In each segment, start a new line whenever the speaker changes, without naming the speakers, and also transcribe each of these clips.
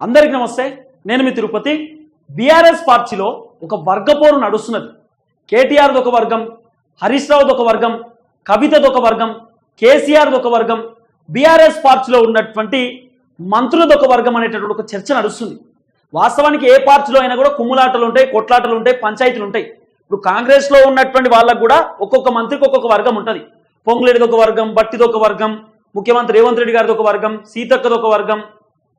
అందరికీ నమస్తే. నేను మీ తిరుపతి. బీఆర్ఎస్ పార్టీలో ఒక వర్గపోరు నడుస్తున్నది. కేటీఆర్ది ఒక వర్గం హరీష్ రావుది ఒక వర్గం కవితది ఒక వర్గం కేసీఆర్ది ఒక వర్గం బీఆర్ఎస్ పార్టీలో ఉన్నటువంటి మంత్రులది ఒక వర్గం అనేటటువంటి ఒక చర్చ నడుస్తుంది. వాస్తవానికి ఏ పార్టీలో అయినా కూడా కుమ్ములాటలు ఉంటాయి కొట్లాటలు ఉంటాయి పంచాయతీలు ఉంటాయి. ఇప్పుడు కాంగ్రెస్లో ఉన్నటువంటి వాళ్ళకు కూడా ఒక్కొక్క మంత్రికి ఒక్కొక్క వర్గం ఉంటుంది. పొంగులేడిది ఒక వర్గం బట్టిది ఒక వర్గం ముఖ్యమంత్రి రేవంత్ రెడ్డి గారిది ఒక వర్గం సీతక్కది ఒక వర్గం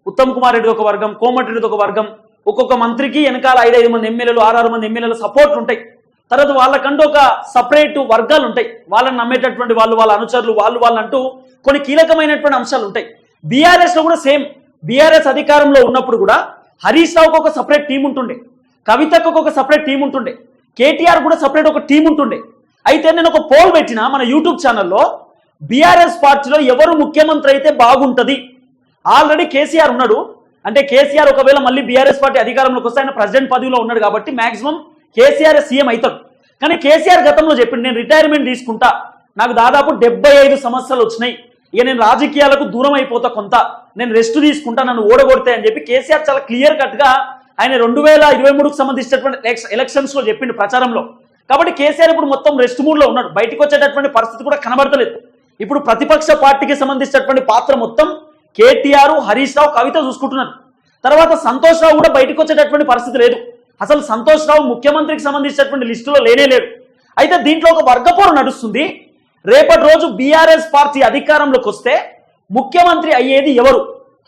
ఉత్తమ్ కుమార్ రెడ్డి ఒక వర్గం కోమటిరెడ్డి ఒక వర్గం. ఒక్కొక్క మంత్రికి వెనకాల ఐదైదు మంది ఎమ్మెల్యేలు ఆరారు మంది ఎమ్మెల్యేలు సపోర్ట్ ఉంటాయి. తర్వాత వాళ్ళకంటూ ఒక సపరేట్ వర్గాలు ఉంటాయి. వాళ్ళని నమ్మేటటువంటి వాళ్ళు వాళ్ళ అనుచరులు వాళ్ళు వాళ్ళు అంటూ కొన్ని కీలకమైనటువంటి అంశాలు ఉంటాయి. బీఆర్ఎస్లో కూడా సేమ్ బీఆర్ఎస్ అధికారంలో ఉన్నప్పుడు కూడా హరీష్ రావుకు ఒక సపరేట్ టీం ఉంటుండే. కవితకు ఒక సపరేట్ టీం ఉంటుండే. కేటీఆర్ కూడా సపరేట్ ఒక టీం ఉంటుండే. అయితే నేను ఒక పోల్ పెట్టిన మన యూట్యూబ్ ఛానల్లో బీఆర్ఎస్ పార్టీలో ఎవరు ముఖ్యమంత్రి అయితే బాగుంటుంది? ఆల్రెడీ కేసీఆర్ ఉన్నాడు. అంటే కేసీఆర్ ఒకవేళ మళ్ళీ బీఆర్ఎస్ పార్టీ అధికారంలోకి వస్తే ఆయన ప్రెసిడెంట్ పదవిలో ఉన్నాడు కాబట్టి మాక్సిమం కేసీఆర్ సీఎం అవుతాడు. కానీ కేసీఆర్ గతంలో చెప్పింది నేను రిటైర్మెంట్ తీసుకుంటా. నాకు దాదాపు డెబ్బై ఐదు సమస్యలు వచ్చినాయి. ఇక నేను రాజకీయాలకు దూరం అయిపోతా కొంత. నేను రెస్ట్ తీసుకుంటా నన్ను ఓడగొడతాయి అని చెప్పి కేసీఆర్ చాలా క్లియర్ కట్గా ఆయన రెండు వేల ఇరవై మూడుకు సంబంధించినటువంటి ఎలక్షన్స్లో చెప్పిండు ప్రచారంలో. కాబట్టి కేసీఆర్ ఇప్పుడు మొత్తం రెస్ట్ మూడ్లో ఉన్నాడు. బయటకు వచ్చేటటువంటి పరిస్థితి కూడా కనబడతలేదు. ఇప్పుడు ప్రతిపక్ష పార్టీకి సంబంధించినటువంటి పాత్ర మొత్తం కేటీఆర్ హరీష్ రావు కవిత చూసుకుంటున్నారు. తర్వాత సంతోష్ రావు కూడా బయటకు వచ్చేటటువంటి పరిస్థితి లేదు. అసలు సంతోష్ రావు ముఖ్యమంత్రికి సంబంధించినటువంటి లిస్టులో లేనే లేడు. అయితే దీంట్లో ఒక వర్గపోరు నడుస్తుంది. రేపటి రోజు బీఆర్ఎస్ పార్టీ అధికారంలోకి వస్తే ముఖ్యమంత్రి అయ్యేది ఎవరు?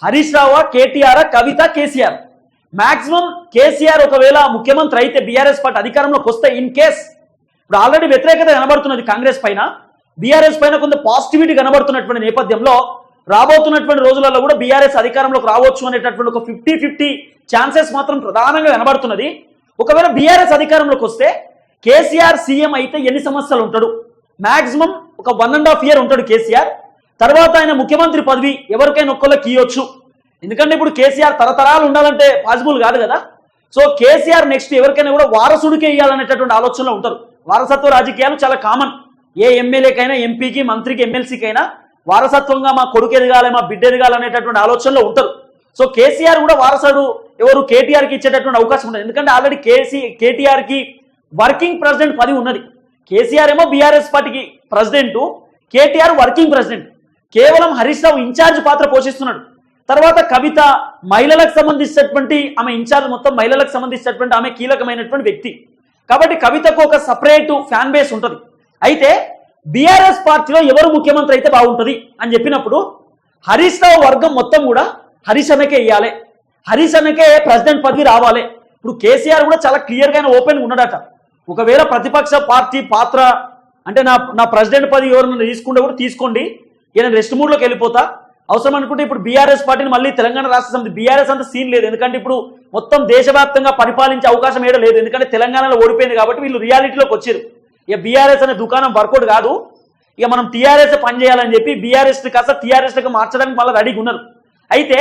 హరీష్ రావా కేటీఆర్ కవిత కేసీఆర్? మాక్సిమం కేసీఆర్ ఒకవేళ ముఖ్యమంత్రి అయితే బీఆర్ఎస్ పార్టీ అధికారంలోకి వస్తే ఇన్ కేస్ ఇప్పుడు ఆల్రెడీ వ్యతిరేకత కనబడుతున్నది కాంగ్రెస్ పైన. బీఆర్ఎస్ పైన కొంత పాజిటివిటీ కనబడుతున్నటువంటి నేపథ్యంలో రాబోతున్నటువంటి రోజులలో కూడా బీఆర్ఎస్ అధికారంలోకి రావచ్చు అనేటటువంటి ఒక ఫిఫ్టీ ఫిఫ్టీ ఛాన్సెస్ మాత్రం ప్రధానంగా కనబడుతున్నది ఒకవేళ బీఆర్ఎస్ అధికారంలోకి వస్తే కేసీఆర్ సీఎం అయితే ఎన్ని సంవత్సరాలు ఉంటాడు? మాక్సిమం ఒక వన్ అండ్ హాఫ్ ఇయర్ ఉంటాడు కేసీఆర్. తర్వాత ఆయన ముఖ్యమంత్రి పదవి ఎవరికైనా ఒక్కళ్ళకి ఇవ్వచ్చు ఎందుకంటే ఇప్పుడు కేసీఆర్ తరతరాలు ఉండాలంటే పాసిబుల్ కాదు కదా. సో కేసీఆర్ నెక్స్ట్ ఎవరికైనా కూడా వారసుడికే ఇవ్వాలనేటటువంటి ఆలోచనలో ఉంటారు. వారసత్వ రాజకీయాలు చాలా కామన్. ఏ ఎమ్మెల్యేకైనా ఎంపీకి మంత్రికి ఎమ్మెల్సీకైనా వారసత్వంగా మా కొడుకు ఎదగాలి మా బిడ్డ ఎదగాలి అనేటటువంటి ఆలోచనలో ఉంటారు. సో కేసీఆర్ కూడా వారసుడు ఎవరు కేటీఆర్కి ఇచ్చేటటువంటి అవకాశం ఉండదు. ఎందుకంటే ఆల్రెడీ కేసీ కేటీఆర్కి వర్కింగ్ ప్రెసిడెంట్ పదవి ఉన్నది. కేసీఆర్ ఏమో బీఆర్ఎస్ పార్టీకి ప్రెసిడెంట్ కేటీఆర్ వర్కింగ్ ప్రెసిడెంట్ కేవలం హరీష్ రావు ఇన్ఛార్జ్ పాత్ర పోషిస్తున్నాడు. తర్వాత కవిత మహిళలకు సంబంధించినటువంటి ఆమె ఇన్ఛార్జ్ మొత్తం మహిళలకు సంబంధించినటువంటి ఆమె కీలకమైనటువంటి వ్యక్తి. కాబట్టి కవితకు ఒక సపరేటు ఫ్యాన్ బేస్ ఉంటుంది. అయితే బీఆర్ఎస్ పార్టీలో ఎవరు ముఖ్యమంత్రి అయితే బాగుంటుంది అని చెప్పినప్పుడు హరీష్ రావు వర్గం మొత్తం కూడా హరీష్ అన్నకే ఇవ్వాలి హరీష్ అన్నకే ప్రెసిడెంట్ పదవి రావాలి. ఇప్పుడు కేసీఆర్ కూడా చాలా క్లియర్గా ఓపెన్ ఉన్నాడట. ఒకవేళ ప్రతిపక్ష పార్టీ పాత్ర అంటే నా నా ప్రెసిడెంట్ పదవి ఎవరైనా తీసుకుంటే కూడా తీసుకోండి. ఈయన రెస్ట్ మూడ్లోకి వెళ్ళిపోతా. అవసరం అనుకుంటే ఇప్పుడు బీఆర్ఎస్ పార్టీని మళ్ళీ తెలంగాణ రాష్ట్ర సమితి బీఆర్ఎస్ అంత సీన్ లేదు. ఎందుకంటే ఇప్పుడు మొత్తం దేశవ్యాప్తంగా పరిపాలించే అవకాశం ఏడ లేదు. ఎందుకంటే తెలంగాణలో ఓడిపోయింది కాబట్టి వీళ్ళు రియాలిటీలోకి వచ్చారు. ఇక బీఆర్ఎస్ అనే దుకాణం వర్కౌట్ కాదు. ఇక మనం టీఆర్ఎస్ పనిచేయాలని చెప్పి బీఆర్ఎస్ కాస్త టీఆర్ఎస్ మార్చడానికి మళ్ళీ రెడీగా ఉన్నారు. అయితే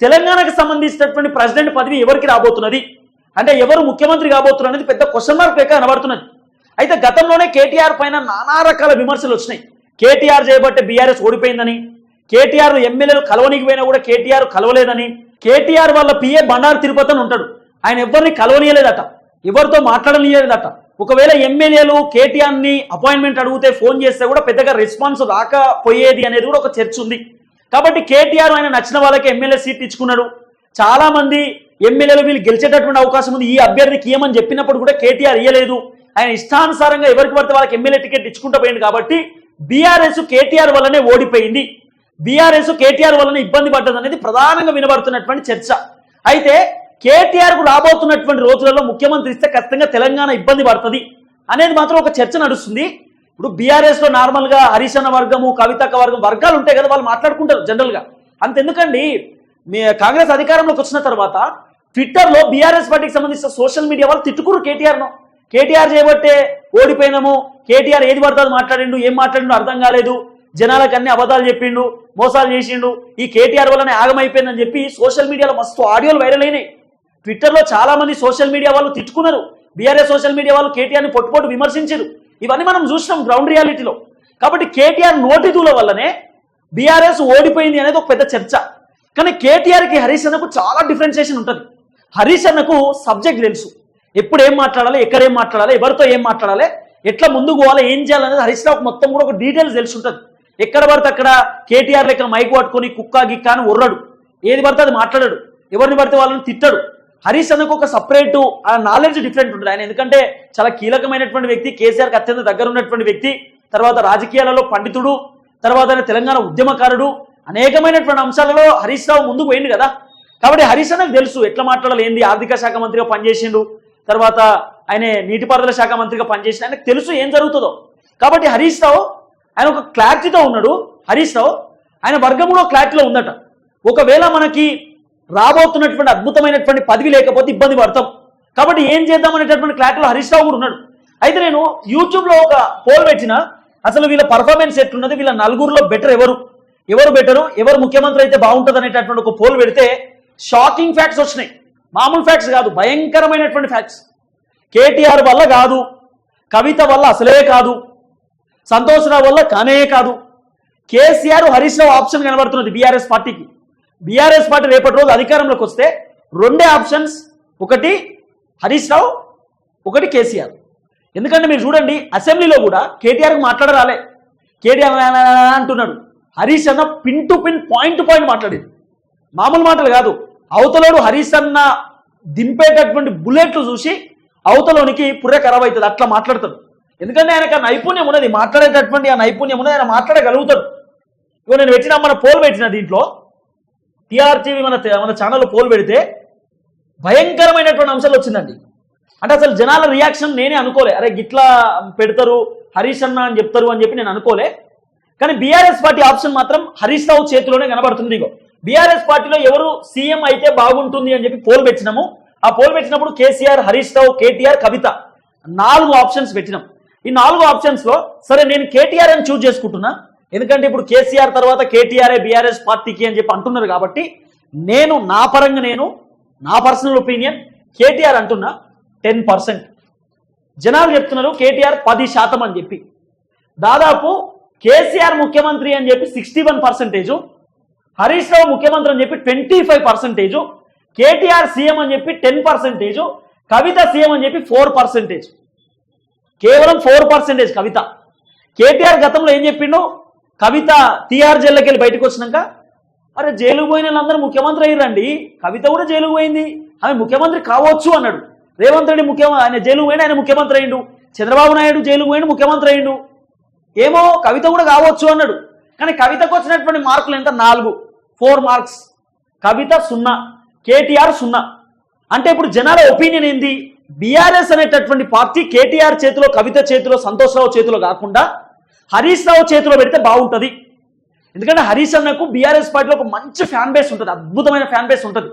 తెలంగాణకు సంబంధించినటువంటి ప్రెసిడెంట్ పదవి ఎవరికి రాబోతున్నది? అంటే ఎవరు ముఖ్యమంత్రి కాబోతున్నారు అనేది పెద్ద క్వశ్చన్ మార్క్ లెక్క కనబడుతున్నది. అయితే గతంలోనే కేటీఆర్ పైన నానా రకాల విమర్శలు వచ్చినాయి. కేటీఆర్ చేయబట్టే బీఆర్ఎస్ ఓడిపోయిందని కేటీఆర్ ఎమ్మెల్యేలు కలవనికి పోయినా కూడా కేటీఆర్ కలవలేదని కేటీఆర్ వాళ్ళ పిఏ బండారు తిరుపతి అని ఉంటాడు. ఆయన ఎవరిని కలవనీయలేదట. ఎవరితో మాట్లాడనీయలేదట. ఒకవేళ ఎమ్మెల్యేలు కేటీఆర్ని అపాయింట్మెంట్ అడిగితే ఫోన్ చేస్తే కూడా పెద్దగా రెస్పాన్స్ రాకపోయేది అనేది కూడా ఒక చర్చ ఉంది. కాబట్టి కేటీఆర్ ఆయన నచ్చిన వాళ్ళకి ఎమ్మెల్యే సీట్ ఇచ్చుకున్నాడు. చాలా మంది ఎమ్మెల్యేలు వీళ్ళు గెలిచేటటువంటి అవకాశం ఉంది. ఈ అభ్యర్థికి ఏమని చెప్పినప్పుడు కూడా కేటీఆర్ ఇయ్యలేదు. ఆయన ఇష్టానుసారంగా ఎవరికి పడితే వాళ్ళకి ఎమ్మెల్యే టికెట్ ఇచ్చుకుంటూ పోయింది కాబట్టి బీఆర్ఎస్ కేటీఆర్ వల్లనే ఓడిపోయింది. బీఆర్ఎస్ కేటీఆర్ వల్లనే ఇబ్బంది పడ్డది అనేది ప్రధానంగా వినబడుతున్నటువంటి చర్చ. అయితే కేటీఆర్కు రాబోతున్నటువంటి రోజులలో ముఖ్యమంత్రి ఇస్తే ఖచ్చితంగా తెలంగాణ ఇబ్బంది పడుతుంది అనేది మాత్రం ఒక చర్చ నడుస్తుంది. ఇప్పుడు బీఆర్ఎస్లో నార్మల్గా హరీష్ వర్గము కవితక వర్గం వర్గాలు ఉంటాయి కదా వాళ్ళు మాట్లాడుకుంటారు జనరల్గా. అంతెందుకండి? మీ కాంగ్రెస్ అధికారంలోకి వచ్చిన తర్వాత ట్విట్టర్లో బీఆర్ఎస్ పార్టీకి సంబంధించిన సోషల్ మీడియా వాళ్ళు తిట్టుకురు కేటీఆర్ను కేటీఆర్ చేయబట్టే ఓడిపోయినాము కేటీఆర్ ఏది పడుతుంది మాట్లాడిండు ఏం మాట్లాడిండు అర్థం కాలేదు. జనాలకు అన్ని అబద్ధాలు చెప్పిండు మోసాలు చేసిండు. ఈ కేటీఆర్ వల్లనే ఆగమైపోయిందని చెప్పి సోషల్ మీడియాలో మస్తు ఆడియోలు వైరల్ అయినాయి. ట్విట్టర్లో చాలా మంది సోషల్ మీడియా వాళ్ళు తిట్టుకున్నారు. బీఆర్ఎస్ సోషల్ మీడియా వాళ్ళు కేటీఆర్ని పొట్టుపోటు విమర్శించారు. ఇవన్నీ మనం చూసినాం గ్రౌండ్ రియాలిటీలో కాబట్టి కేటీఆర్ నోటిదూల వల్లనే బీఆర్ఎస్ ఓడిపోయింది అనేది ఒక పెద్ద చర్చ. కానీ కేటీఆర్కి హరీష్ అన్నకు చాలా డిఫరెన్షియేషన్ ఉంటుంది. హరీష్ అన్నకు సబ్జెక్ట్ తెలుసు. ఎప్పుడు ఏం మాట్లాడాలి ఎక్కడ ఏం మాట్లాడాలి ఎవరితో ఏం మాట్లాడాలి ఎట్లా ముందుకు పోవాలి ఏం చేయాలనేది హరీష్ రావుకు మొత్తం కూడా ఒక డీటెయిల్స్ తెలిసి ఉంటుంది. ఎక్కడ పడితే అక్కడ కేటీఆర్ లెక్క మైక్ పట్టుకొని కుక్క గిక్క అని ఉర్రడు ఏది పడితే అది మాట్లాడాడు. ఎవరిని పడితే వాళ్ళని తిట్టాడు. హరీష్ అన్నకు ఒక సపరేట్ ఆ నాలెడ్జ్ డిఫరెంట్ ఉంటుంది. ఆయన ఎందుకంటే చాలా కీలకమైనటువంటి వ్యక్తి కేసీఆర్కి అత్యంత దగ్గర ఉన్నటువంటి వ్యక్తి తర్వాత రాజకీయాలలో పండితుడు తర్వాత ఆయన తెలంగాణ ఉద్యమకారుడు అనేకమైనటువంటి అంశాలలో హరీష్ రావు ముందుకు పోయింది కదా. కాబట్టి హరీష్ అన్నకు తెలుసు ఎట్లా మాట్లాడాలి ఏంది? ఆర్థిక శాఖ మంత్రిగా పనిచేసిండు తర్వాత ఆయన నీటిపారుదల శాఖ మంత్రిగా పనిచేసిన ఆయనకు తెలుసు ఏం జరుగుతుందో. కాబట్టి హరీష్ రావు ఆయన ఒక క్లారిటీతో ఉన్నాడు. హరీష్ రావు ఆయన వర్గంలో క్లారిటీలో ఉందట. ఒకవేళ మనకి రాబోతున్నటువంటి అద్భుతమైనటువంటి పదవి లేకపోతే ఇబ్బంది పడతాం. కాబట్టి ఏం చేద్దాం అనేటటువంటి క్లాట్లో హరీష్ రావు కూడా ఉన్నాడు. అయితే నేను యూట్యూబ్లో ఒక పోల్ పెట్టిన అసలు వీళ్ళ పర్ఫార్మెన్స్ ఎట్లున్నది వీళ్ళ నలుగురిలో బెటర్ ఎవరు? ఎవరు బెటరు ఎవరు ముఖ్యమంత్రి అయితే బాగుంటుంది అనేటటువంటి ఒక పోల్ పెడితే షాకింగ్ ఫ్యాక్ట్స్ వచ్చినాయి. మామూలు ఫ్యాక్ట్స్ కాదు భయంకరమైనటువంటి ఫ్యాక్ట్స్ కేటీఆర్ వల్ల కాదు కవిత వల్ల అసలే కాదు సంతోషరావు వల్ల కానే కాదు. కేసీఆర్ హరీష్ రావు ఆప్షన్ కనబడుతున్నది బీఆర్ఎస్ పార్టీకి. బీఆర్ఎస్ పార్టీ రేపటి రోజు అధికారంలోకి వస్తే రెండే ఆప్షన్స్. ఒకటి హరీష్ రావు ఒకటి కేసీఆర్. ఎందుకంటే మీరు చూడండి అసెంబ్లీలో కూడా కేటీఆర్కి మాట్లాడరాలే. కేటీఆర్ అంటున్నాడు. హరీష్ అన్న pin to pin point to point మాట్లాడేది. మామూలు మాటలు కాదు. అవతలోడు హరీష్ అన్న దింపేటటువంటి బుల్లెట్లు చూసి అవతలోనికి పుర్రె ఖరాబ్ అవుతుంది. అట్లా మాట్లాడతాడు. ఎందుకంటే ఆయనకు ఆ నైపుణ్యం ఉన్నది. మాట్లాడేటటువంటి ఆ నైపుణ్యం ఉన్నది. ఆయన మాట్లాడగలుగుతాడు. ఇక నేను పెట్టిన మన పోల్ పెట్టిన దీంట్లో టీఆర్టీవీ మన మన ఛానల్లో పోల్ పెడితే భయంకరమైనటువంటి అంశాలు వచ్చిందండి. అంటే అసలు జనాల రియాక్షన్ నేనే అనుకోలే. అరే గిట్లా పెడతారు హరీష్ అన్న అని చెప్తారు అని చెప్పి నేను అనుకోలే. కానీ బీఆర్ఎస్ పార్టీ ఆప్షన్ మాత్రం హరీష్ రావు చేతిలోనే కనబడుతుంది ఇగో. బీఆర్ఎస్ పార్టీలో ఎవరు సీఎం అయితే బాగుంటుంది అని చెప్పి పోల్ పెట్టినాము. ఆ పోల్ పెట్టినప్పుడు కేసీఆర్ హరీష్ రావు కేటీఆర్ కవిత నాలుగు ఆప్షన్స్ పెట్టినాం. ఈ నాలుగు ఆప్షన్స్లో సరే నేను కేటీఆర్ అని చూజ్ చేసుకుంటున్నా. ఎందుకంటే ఇప్పుడు కేసీఆర్ తర్వాత కేటీఆర్ఏ బీఆర్ఎస్ పార్టీకి అని చెప్పి అంటున్నారు కాబట్టి నేను నా పరంగా నేను నా పర్సనల్ ఒపీనియన్ కేటీఆర్ అంటున్నా టెన్ పర్సెంట్ జనాలు చెప్తున్నారు కేటీఆర్ పది శాతం అని చెప్పి. దాదాపు కేసీఆర్ ముఖ్యమంత్రి అని చెప్పి sixty one percentage Harish Rao ముఖ్యమంత్రి అని చెప్పి twenty five percentage KTR CM అని చెప్పి టెన్ పర్సెంటేజు కవిత సీఎం అని చెప్పి ఫోర్ పర్సెంటేజ్ కేవలం ఫోర్ పర్సెంటేజ్ కవిత. కేటీఆర్ గతంలో ఏం చెప్పిండో? కవిత టీఆర్ జైల్లోకి వెళ్ళి బయటకు వచ్చినాక అరే జైలుకు పోయిన వాళ్ళందరూ ముఖ్యమంత్రి అయ్యారండి కవిత కూడా జైలుకు పోయింది. ఆమె ముఖ్యమంత్రి కావచ్చు అన్నాడు. రేవంత్ రెడ్డి ముఖ్యమంత్రి ఆయన జైలుకు పోయిన ఆయన ముఖ్యమంత్రి అయ్యిండు. చంద్రబాబు నాయుడు జైలుకు పోయిన ముఖ్యమంత్రి అయ్యిండు. ఏమో కవిత కూడా కావచ్చు అన్నాడు. కానీ కవితకు వచ్చినటువంటి మార్కులు ఎంత? నాలుగు. Four marks. కవిత సున్నా. కేటీఆర్ సున్నా. అంటే ఇప్పుడు జనాల ఒపీనియన్ ఏంది? బీఆర్ఎస్ అనేటటువంటి పార్టీ కేటీఆర్ చేతిలో కవిత చేతిలో సంతోషరావు చేతిలో కాకుండా హరీష్ రావు చేతిలో పెడితే బాగుంటుంది. ఎందుకంటే హరీష్ అన్నకు బీఆర్ఎస్ పార్టీలో ఒక మంచి ఫ్యాన్ బేస్ ఉంటుంది. అద్భుతమైన ఫ్యాన్ బేస్ ఉంటుంది.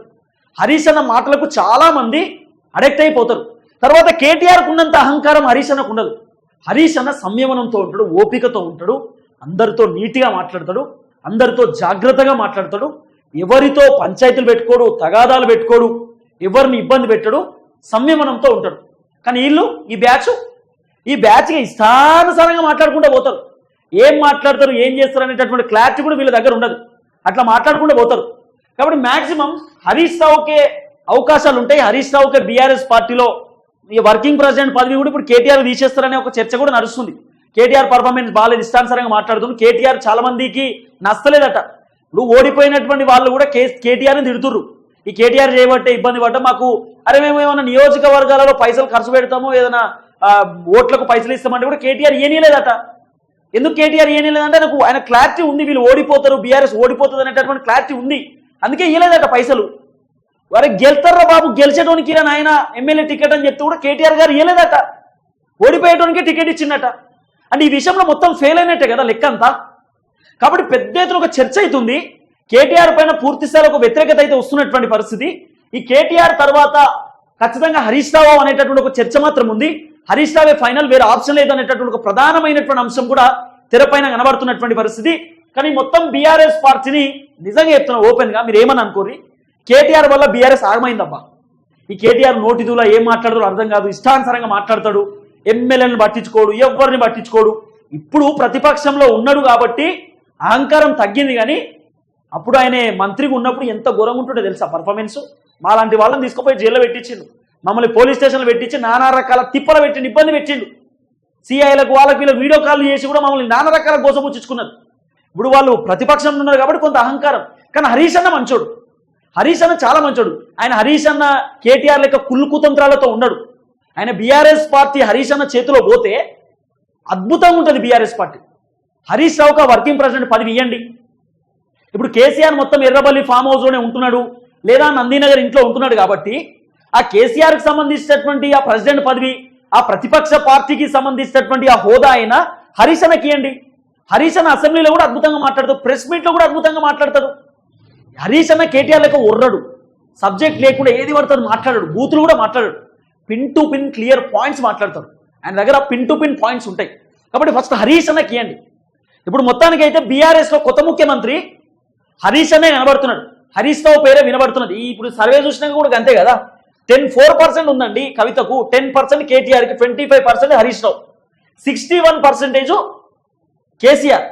హరీష్ అన్న మాటలకు చాలా మంది అడెక్ట్ అయిపోతారు. తర్వాత కేటీఆర్కు ఉన్నంత అహంకారం హరీష్ అన్నకు ఉండదు. హరీష్ అన్న సంయమనంతో ఉంటాడు ఓపికతో ఉంటాడు అందరితో నీట్గా మాట్లాడతాడు అందరితో జాగ్రత్తగా మాట్లాడతాడు. ఎవరితో పంచాయతీలు పెట్టుకోడు తగాదాలు పెట్టుకోడు ఎవరిని ఇబ్బంది పెట్టడు సంయమనంతో ఉంటాడు. కానీ వీళ్ళు ఈ బ్యాచ్ ఈ బ్యాచ్గా ఇష్టానుసారంగా మాట్లాడుకుంటూ పోతారు. ఏం మాట్లాడతారు ఏం చేస్తారు అనేటటువంటి క్లారిటీ కూడా వీళ్ళ దగ్గర ఉండదు. అట్లా మాట్లాడుకుంటూ పోతారు. కాబట్టి మ్యాక్సిమం హరీష్ రావుకే అవకాశాలు ఉంటాయి. హరీష్ రావుకే బీఆర్ఎస్ పార్టీలో ఈ వర్కింగ్ ప్రెసిడెంట్ పదవి కూడా ఇప్పుడు కేటీఆర్ తీసేస్తారనే ఒక చర్చ కూడా నడుస్తుంది. కేటీఆర్ పర్ఫార్మెన్స్ బాగాలేదు ఇష్టానుసారంగా మాట్లాడుతుంది. కేటీఆర్ చాలా మందికి నచ్చలేదట. ఇప్పుడు ఓడిపోయినటువంటి వాళ్ళు కూడా కే కేటీఆర్ని తిడుతుర్రు. ఈ కేటీఆర్ చేయబట్టే ఇబ్బంది పడ్డా మాకు అరే మేము ఏమైనా నియోజకవర్గాలలో పైసలు ఖర్చు పెడతాము ఏదైనా ఓట్లకు పైసలు ఇస్తామంటే కూడా కేటీఆర్ ఏనీలేదట ఎందుకు కేటీఆర్ ఏనీలేదంటే నాకు ఆయన క్లారిటీ ఉంది వీళ్ళు ఓడిపోతారు బీఆర్ఎస్ ఓడిపోతుంది అనేటటువంటి క్లారిటీ ఉంది. అందుకే ఇవ్వలేదట పైసలు. వారికి గెలుతారా బాబు? గెలిచేటోనికి ఇలా ఆయన ఎమ్మెల్యే టికెట్ అని చెప్తే కూడా కేటీఆర్ గారు ఇవ్వలేదట ఓడిపోయేటోనికే టికెట్ ఇచ్చిందట. అంటే ఈ విషయంలో మొత్తం ఫెయిల్ అయినట్టే కదా లెక్క అంతా కాబట్టి పెద్ద ఎత్తున ఒక చర్చ అవుతుంది. కేటీఆర్ పైన పూర్తిస్థాయిలో ఒక వ్యతిరేకత అయితే వస్తున్నటువంటి పరిస్థితి. ఈ కేటీఆర్ తర్వాత ఖచ్చితంగా హరీష్ రావు అనేటటువంటి ఒక చర్చ మాత్రం ఉంది. హరీష్ రావే ఫైనల్ వేరే ఆప్షన్ లేదు అనేటటువంటి ఒక ప్రధానమైనటువంటి అంశం కూడా తెరపైన కనబడుతున్నటువంటి పరిస్థితి. కానీ మొత్తం బీఆర్ఎస్ పార్టీని నిజంగా చెప్తున్నా ఓపెన్గా మీరు ఏమని అనుకోరి కేటీఆర్ వల్ల బీఆర్ఎస్ ఆగమైందబ్బా. ఈ కేటీఆర్ నోటిదులా ఏం మాట్లాడతాడు అర్థం కాదు. ఇష్టానుసారంగా మాట్లాడతాడు. ఎమ్మెల్యేలను పట్టించుకోడు ఎవరిని పట్టించుకోడు. ఇప్పుడు ప్రతిపక్షంలో ఉన్నాడు కాబట్టి అహంకారం తగ్గింది కానీ అప్పుడు ఆయన మంత్రిగా ఉన్నప్పుడు ఎంత ఘోరంగా ఉంటుందో తెలుసా పర్ఫార్మెన్స్ మాలాంటి వాళ్ళని తీసుకుపోయి జైల్లో పెట్టించిండు. మమ్మల్ని పోలీస్ స్టేషన్లో పెట్టించి నానా రకాల తిప్పలు పెట్టిండు ఇబ్బంది పెట్టిండు. సిఐలకు వాళ్ళకి వీళ్ళకి వీడియో కాల్ చేసి కూడా మమ్మల్ని నానా రకాల గోసపుచ్చుకున్నారు ఇప్పుడు వాళ్ళు ప్రతిపక్షంలో ఉన్నారు కాబట్టి కొంత అహంకారం. కానీ హరీష్ అన్న మంచోడు. హరీష్ అన్న చాలా మంచోడు. ఆయన హరీష్ అన్న కేటీఆర్ లెక్క కుళ్ళు కుతంత్రాలతో ఉన్నాడు ఆయన బీఆర్ఎస్ పార్టీ హరీష్ అన్న చేతిలో పోతే అద్భుతంగా ఉంటుంది బీఆర్ఎస్ పార్టీ. హరీష్ రావుకి వర్కింగ్ ప్రెసిడెంట్ పదవి ఇవ్వండి ఇప్పుడు కేసీఆర్ మొత్తం ఎర్రబల్లి ఫామ్ హౌస్లోనే ఉంటున్నాడు. లేదా నందీనగర్ ఇంట్లో ఉంటున్నాడు కాబట్టి ఆ కేసీఆర్కి సంబంధించినటువంటి ఆ ప్రెసిడెంట్ పదవి ఆ ప్రతిపక్ష పార్టీకి సంబంధించినటువంటి ఆ హోదా అయిన హరీశనకి అండి. ఇవ్వండి హరీష్ అన్న అసెంబ్లీలో కూడా అద్భుతంగా మాట్లాడతాడు ప్రెస్ మీట్లో కూడా అద్భుతంగా మాట్లాడతాడు. హరీష్ అన్న కేటీఆర్ లెక్క ఉర్రడు సబ్జెక్ట్ లేకుండా ఏది పడతాడు మాట్లాడాడు బూతులు కూడా మాట్లాడాడు. Pin to pin clear points మాట్లాడతాడు. ఆయన దగ్గర పిన్ టు పిన్ పాయింట్స్ ఉంటాయి. కాబట్టి ఫస్ట్ హరీశనకి అన్నకి ఇవ్వండి ఇప్పుడు మొత్తానికి అయితే బీఆర్ఎస్లో కొత్త ముఖ్యమంత్రి హరీష్ అనే కనబడుతున్నాడు. హరీష్ రావు పేరే వినబడుతున్నది. ఈ ఇప్పుడు సర్వే చూసినాక కూడా అంతే కదా? టెన్ ఫోర్ పర్సెంట్ ఉందండి కవితకు. Ten percent కేటీఆర్కి twenty five percent Harish Rao. Sixty one percentage KCR.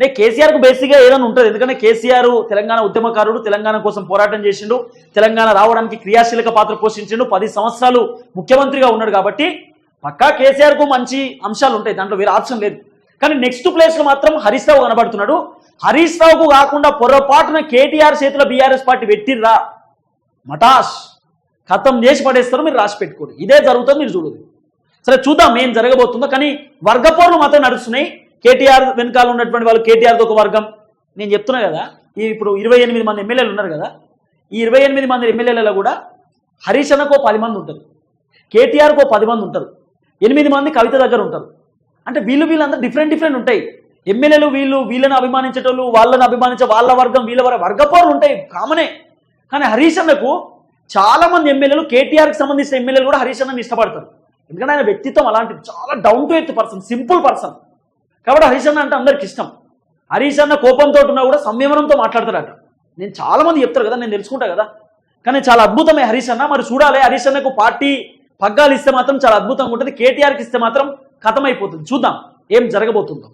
నే కేసీఆర్కు బేసిక్గా ఏదైనా ఉంటుంది. ఎందుకంటే కేసీఆర్ తెలంగాణ ఉద్యమకారుడు తెలంగాణ కోసం పోరాటం చేసిండు తెలంగాణ రావడానికి క్రియాశీలక పాత్ర పోషించిండు పది సంవత్సరాలు ముఖ్యమంత్రిగా ఉన్నాడు కాబట్టి పక్కా కేసీఆర్కు మంచి అంశాలు ఉంటాయి. దాంట్లో వేరే ఆప్షన్ లేదు. కానీ నెక్స్ట్ ప్లేస్లో మాత్రం హరీష్ రావు కనబడుతున్నాడు. హరీష్ రావుకు కాకుండా పొరపాటున కేటీఆర్ చేతిలో బీఆర్ఎస్ పార్టీ పెట్టిర్రా? మటాష్. ఖతం చేసి పడేస్తారు మీరు రాసి పెట్టుకోండి. ఇదే జరుగుతుంది మీరు చూడదు సరే చూద్దాం ఏం జరగబోతుందో. కానీ వర్గపోర్లు మాత్రం నడుస్తున్నాయి. కేటీఆర్ వెనకాల ఉన్నటువంటి వాళ్ళు కేటీఆర్ది ఒక వర్గం. నేను చెప్తున్నా కదా ఈ ఇప్పుడు ఇరవై ఎనిమిది మంది ఎమ్మెల్యేలు ఉన్నారు కదా ఈ ఇరవై ఎనిమిది మంది ఎమ్మెల్యేలలో కూడా హరీష్ ఒక పది మంది ఉంటారు. కేటీఆర్కు పది మంది ఉంటారు. ఎనిమిది మంది కవిత దగ్గర ఉంటారు. అంటే వీళ్ళు వీళ్ళందరూ డిఫరెంట్ డిఫరెంట్ ఉంటాయి. ఎమ్మెల్యేలు వీళ్ళు వీళ్ళని అభిమానించేటోళ్ళు వాళ్ళని అభిమానించే వాళ్ళ వర్గం వీళ్ళ వర్గ. వర్గపోర్లు ఉంటాయి కామనే. కానీ హరీష్ అన్నకు చాలా మంది ఎమ్మెల్యేలు కేటీఆర్కి సంబంధించిన ఎమ్మెల్యేలు కూడా హరీష్ అన్నని ఇష్టపడతారు. ఎందుకంటే ఆయన వ్యక్తిత్వం అలాంటిది. చాలా down to earth person simple person కాబట్టి హరీష్ అన్న అంటే అందరికి ఇష్టం. హరీష్ అన్న కోపంతో ఉన్నా కూడా సంయమనంతో మాట్లాడతాడట నేను చాలా మంది చెప్తారు కదా నేను తెలుసుకుంటా కదా. కానీ చాలా అద్భుతమే హరీష్ అన్న. మరి చూడాలి హరీష్ అన్నకు పార్టీ పగ్గాలు ఇస్తే మాత్రం చాలా అద్భుతంగా ఉంటుంది. కేటీఆర్కి ఇస్తే మాత్రం కథమైపోతుంది. చూద్దాం ఏం జరగబోతుందో.